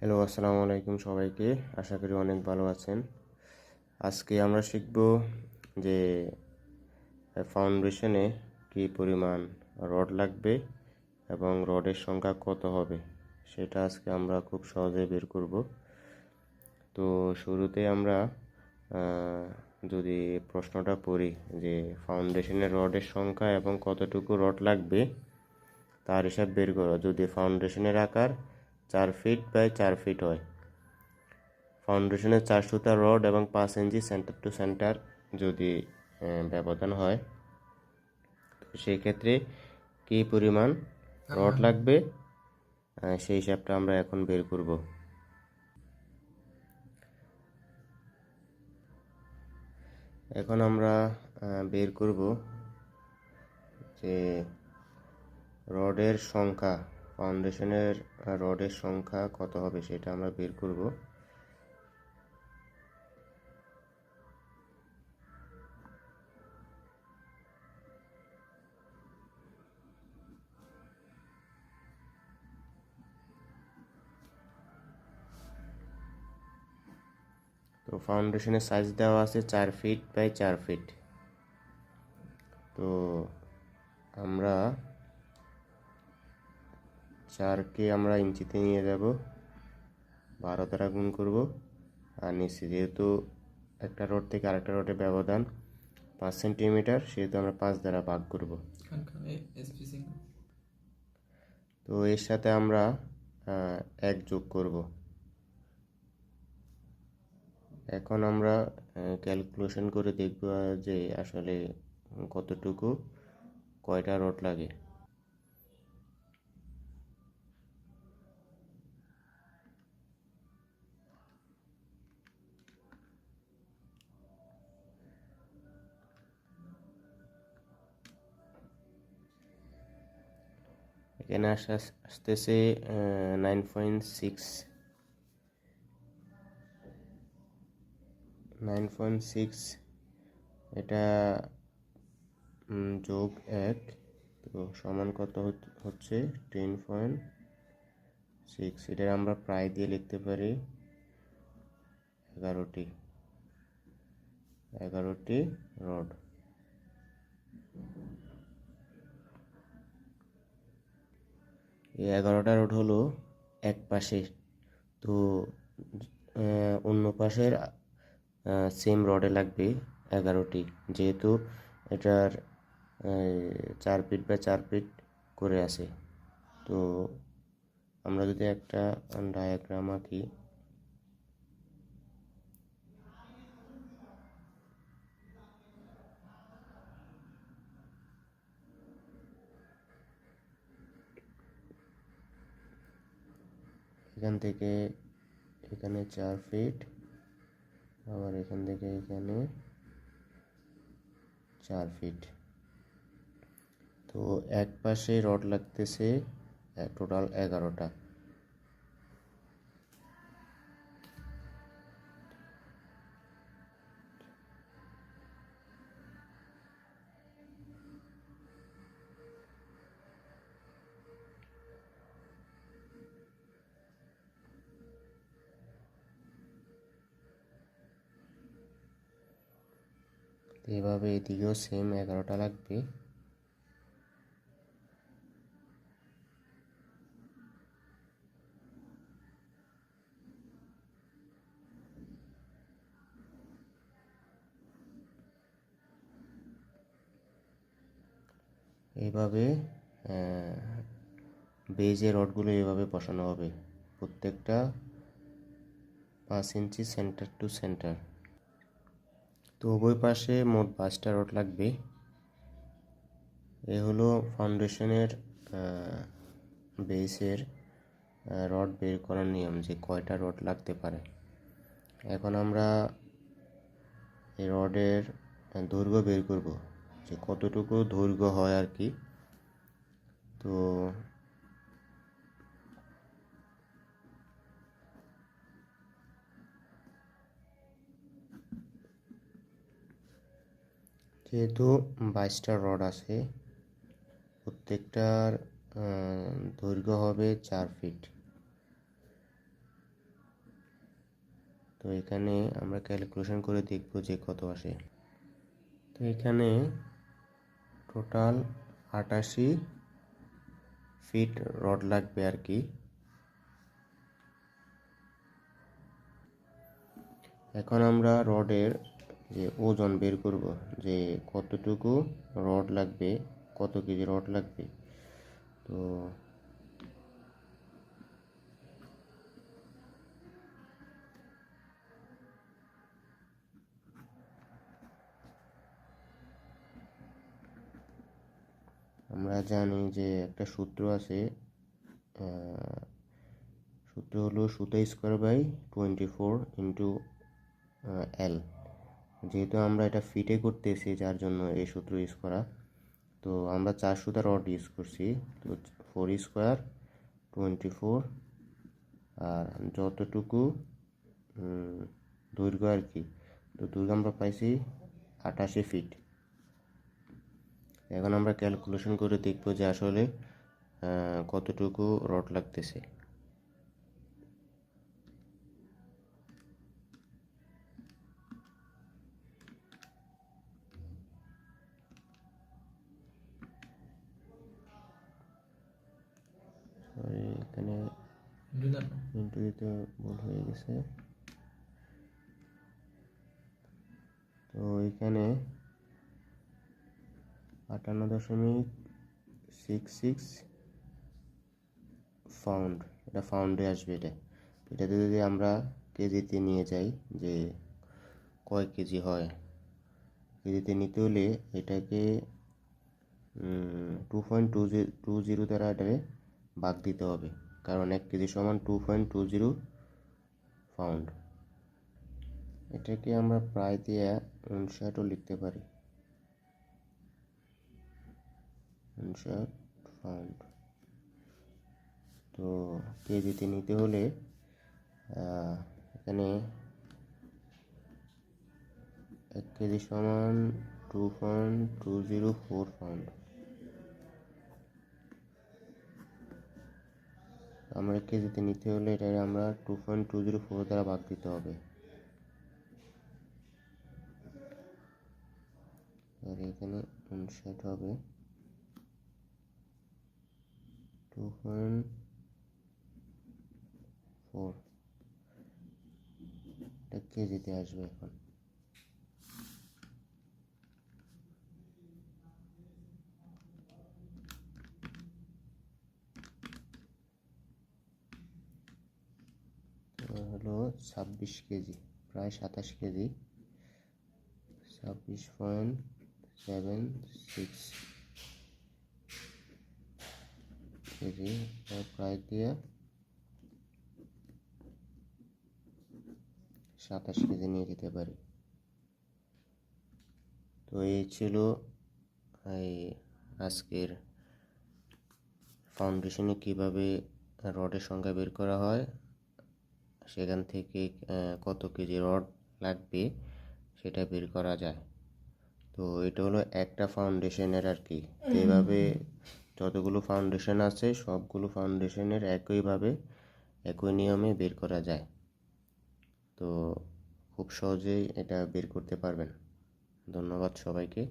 Hello আসসালামু আলাইকুম সবাইকে। আশা করি অনেক ভালো আছেন। আজকে আমরা শিখব যে ফাউন্ডেশনে কী পরিমাণ রড লাগবে এবং রডের সংখ্যা কত হবে, সেটা আজকে আমরা খুব সহজে বের করব। তো শুরুতে আমরা যদি প্রশ্নটা পড়ি যে ফাউন্ডেশনের রডের সংখ্যা এবং কতটুকু রড লাগবে, তার হিসাব বের করো। যদি ফাউন্ডেশনের আকার চার ফিট বাই চার ফিট হয়। ফাউন্ডেশনের চার সুতা রড এবং পাঁচ ইঞ্চি সেন্টার টু সেন্টার যদি ব্যবধান হয় তো সেই ক্ষেত্রে কী পরিমাণ রড লাগবে? সেই হিসাবটা আমরা এখন বের করব। এখন আমরা বের করব যে রডের সংখ্যা ফাউন্ডেশনের রডের সংখ্যা কত হবে সেটা আমরা বের করব। তো ফাউন্ডেশনের সাইজ দেওয়া আছে চার ফিট বাই চার ফিট তো আমরা চারকে আমরা ইঞ্চিতে নিয়ে যাব। বারো দ্বারা গুণ করব। আর নিচে যেহেতু একটা রড থেকে আরেকটা রডের ব্যবধান পাঁচ সেন্টিমিটার, সেহেতু আমরা পাঁচ দ্বারা ভাগ করব। তো এর সাথে আমরা এক যোগ করব। এখন আমরা ক্যালকুলেশন করে দেখব যে আসলে কতটুকু, কয়টা রড লাগে। এখানে আসা, আসতেছে nine point six nine point six এটা যোগ এক, তো সমান কত হচ্ছে? টেন পয়েন্ট সিক্স এটা আমরা প্রায় দিয়ে লিখতে পারি এগারোটি এগারোটি রড। এগারোটা রোড হলো এক পাশে, তো অন্য পাশের সেম রডে লাগবে এগারোটি। যেহেতু এটার চার ফিট বা চার ফিট করে আছে। তো, আমরা যদি একটা ডায়াগ্রাম আঁকি এখান থেকে এখানে চার ফিট আবার এখান থেকে এখানে চার ফিট তো এক পাশে রড লাগতেছে টোটাল এগারোটা। এভাবে এদিকেও সেম এগারোটা লাগবে। এভাবে বেজের রডগুলো এভাবে বসানো হবে। প্রত্যেকটা পাঁচ ইঞ্চি সেন্টার টু সেন্টার তো উভয় পাশে মোট পাঁচটা রড লাগবে। এ হলো ফাউন্ডেশনের বেসের রড বের করার নিয়ম যে কয়টা রড লাগতে পারে। এখন আমরা এই রডের দৈর্ঘ্য বের করব, যে কতটুকু দৈর্ঘ্য হয় আর কি। তো যেহেতু বাইশটা রড আছে, প্রত্যেকটার দৈর্ঘ্য হবে চার ফিট। তো এখানে আমরা ক্যালকুলেশন করে দেখব যে কত আসে। তো এখানে টোটাল আটাশি ফিট রড লাগবে আর কি। এখন আমরা রডের যে ওজন বের করব, যে কতটুকু রড লাগবে, কত কেজি রড লাগবে। তো আমরা জানি যে একটা সূত্র আছে সূত্র হলো সুতা square by twenty four into L যেহেতু আমরা এটা ফিটে করতে করতেছি, যার জন্য এই সূত্র ইউজ করা। তো আমরা চার সুতা রড ইউজ করছি। তো ফোর স্কোয়ার টোয়েন্টি ফোর আর যতটুকু দৈর্ঘ্য আর কি, তো দৈর্ঘ্য আমরা পাইছি আটাশি ফিট এখন আমরা ক্যালকুলেশন করে দেখব যে আসলে কতটুকু রড লাগতেছে। এখানে দিতে ভুল হয়ে গেছে। তো এখানে আটান্ন দশমিক সিক্স সিক্স ফাউন্ড এটা ফাউন্ডে আসবে এটা। এটাতে যদি আমরা কেজিতে নিয়ে যাই যে কয় কেজি হয় কেজিতে নিতে হলে এটাকে two point two two zero দ্বারা এটাকে বাদ দিতে হবে। কারণ এক কেজি সমান two point two zero pound এটাকে আমরা প্রায় দিয়ে উনষাটও লিখতে পারি। পাউন্ড তো কেজিতে নিতে হলে এখানে এক কেজি সমান two point two zero four pound আমরা কেজিতে নিতে হলে এটা আমরা two point two zero four দ্বারা ভাগ দিতে হবে। আর এখানে উনষাট হবে। টু পয়েন্ট ফোর এটা কেজিতে আসবে এখন তো হলো ছাব্বিশ কেজি, প্রায় সাতাশ কেজি। ছাব্বিশ পয়েন্ট সেভেন সিক্স কেজি প্রায় দিয়ে সাতাশ কেজি নিয়ে যেতে পারি। তো এই ছিল এই আজকের ফাউন্ডেশনে কীভাবে রডের সংখ্যা বের করা হয়। সেখান থেকে কত কেজি রড লাগবে সেটা বের করা যায়। তো এটা হলো একটা ফাউন্ডেশনের আর কি। তো এভাবে যতগুলো ফাউন্ডেশন আছে সবগুলো ফাউন্ডেশনের একইভাবে একই নিয়মে বের করা যায়। তো খুব সহজেই এটা বের করতে পারবেন। ধন্যবাদ সবাইকে।